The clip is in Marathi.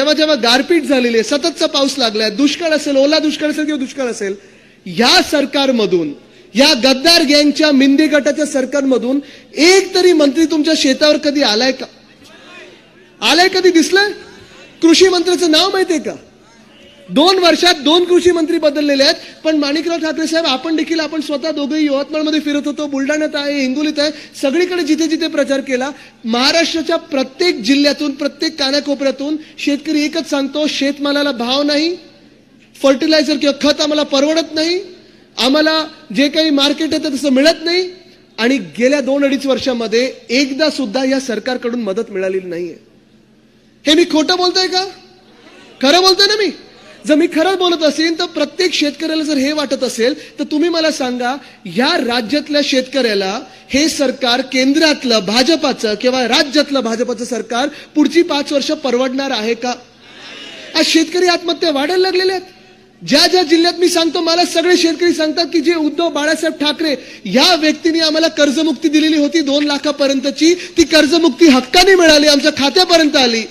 तेव्हा जेव्हा गारपीट झालेली आहे सततचा पाऊस लागलाय दुष्काळ असेल ओला दुष्काळ असेल किंवा दुष्काळ असेल या सरकारमधून या गद्दार गँगच्या मिंदी गटाच्या सरकारमधून एक तरी मंत्री तुमच्या शेतावर कधी आलाय का? आलाय कधी? दिसलंय? कृषी मंत्र्याचं नाव माहितीये का? दोन वर्षात दोन कृषी मंत्री बदललेले आहेत. पण माणिकराव ठाकरे साहेब आपण देखील आपण स्वतः दोघेही यवतमाळमध्ये फिरत होतो. बुलढाण्यात आहे हिंगोलीत आहे. सगळीकडे जिथे जिथे प्रचार केला महाराष्ट्राच्या प्रत्येक जिल्ह्यातून प्रत्येक कानाकोपऱ्यातून शेतकरी एकच सांगतो शेतमालाला भाव नाही फर्टिलायझर किंवा खत आम्हाला परवडत नाही आम्हाला जे काही मार्केट आहे तसं मिळत नाही. आणि गेल्या दोन अडीच वर्षामध्ये एकदा सुद्धा या सरकारकडून मदत मिळालेली नाहीये. हे मी खोटं बोलतोय का? खरं बोलतोय ना मी? जर मी खरं बोलत असेल तर प्रत्येक शेतकऱ्याला जर हे वाटत असेल तर तुम्ही मला सांगा या राज्यातल्या शेतकऱ्याला हे सरकार केंद्रातलं भाजपाचं किंवा राज्यातलं भाजपाचं सरकार पुढची पाच वर्ष परवडणार आहे का? आज शेतकरी आत्महत्या वाढायला लागलेल्या आहेत. ज्या ज्या जिल्ह्यात मी सांगतो मला सगळे शेतकरी सांगतात की जे उद्धव बाळासाहेब ठाकरे या व्यक्तीने आम्हाला कर्जमुक्ती दिलेली होती दोन लाखापर्यंतची ती कर्जमुक्ती हक्काने मिळाली आमच्या खात्यापर्यंत आली.